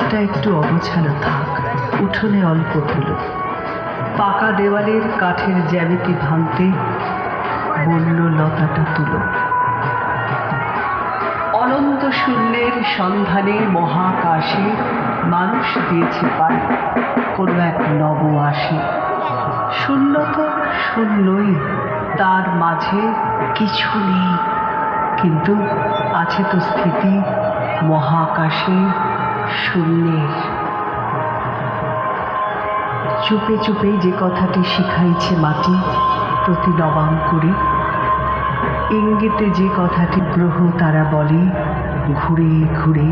ঘরটা একটু অগোছালো থাক, উঠোনে অল্প ধুলো পাকা দেওয়ালের কাঠের জ্যামিতি ভাঙতে বলল লতাটা তুলো। অনন্ত শূন্যের সন্ধানে মহাকাশে মানুষ দিয়েছে পায় কোনো এক নব আসে শূন্য তো শূন্যই, তার মাঝে কিছু নেই, কিন্তু আছে তো স্থিতি মহাকাশে শূন্যের চুপে চুপে যে কথাটি শিখাইছে মাটি প্রতি নবাঙ্কুরে ইঙ্গিতে যে কথাটি গ্রহ তারা বলে, ঘুরে ঘুরে।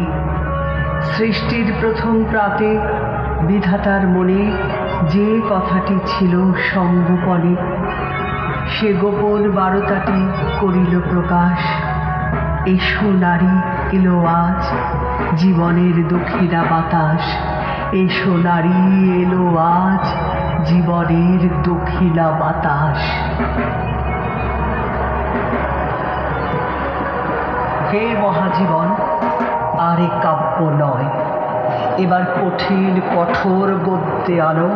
সৃষ্টির প্রথম প্রাতে বিধাতার মনে যে কথাটি ছিল সঙ্গোপনে সে গোপন বারতাটি করিল প্রকাশ। এসো নারী, এলো আজ। জীবনের দক্ষিণা বাতাস। এসো নারী, এলো আজ জীবনের দক্ষিণা বাতাস। হে মহাজীবন, আর কাব্য নয়, এবার কঠিন কঠোর গদ্যে আনো।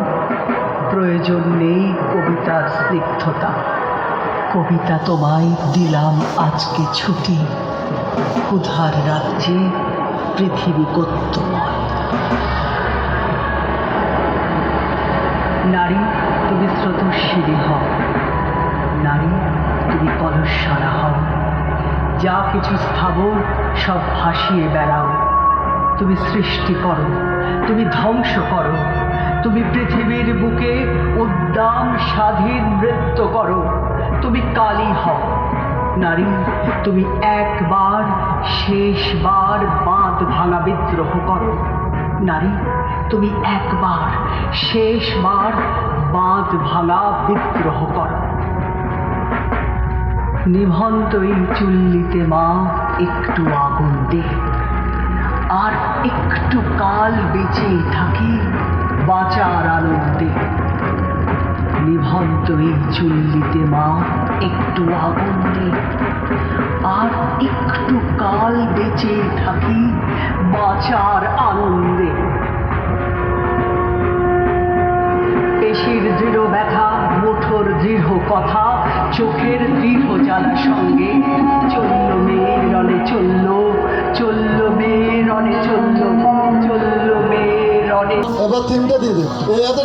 প্রয়োজন নেই কবিতার স্নিগ্ধতা। কবিতা তোমায় দিলাম আজকে ছুটি। ক্ষুধার রাজ্যে পৃথিবী গত্যময় নারী, তুমি স্রোতস্বিনী হও। নারী, তুমি কলস্বরা হও। যা কিছু স্থাবর, সব ভাসিয়ে বেড়াও। তুমি সৃষ্টি করো, তুমি ধ্বংস করো। তুমি পৃথিবীর বুকে উদ্দাম স্বাধীন নৃত্য করো। তুমি কালী হও। নারী, তুমি একবার, শেষবার বাঁধ ভাঙা বিদ্রোহ করো। নারী, তুমি একবার, শেষবার বাঁধ ভাঙা বিদ্রোহ করো। নিভন্তই চুল্লিতে মা, একটু আগুন দে। আর একটু কাল বেঁচে থাকি, বাঁচার আনন্দে। নিভন্তই চুল্লিতে মা একটু আগুন। দে আর একটু কাল বেঁচে থাকি বাঁচার আনন্দে। পেশির দৃঢ় ব্যথা, মুঠোর দৃঢ় কথা, চোখের দৃঢ় জ্বালা সঙ্গে চলল মেয়ের রনে চলল চলল মেয়ের রনে চলল চলল মেয়ের রনে এবার তিনটে দিয়ে দে এই দে।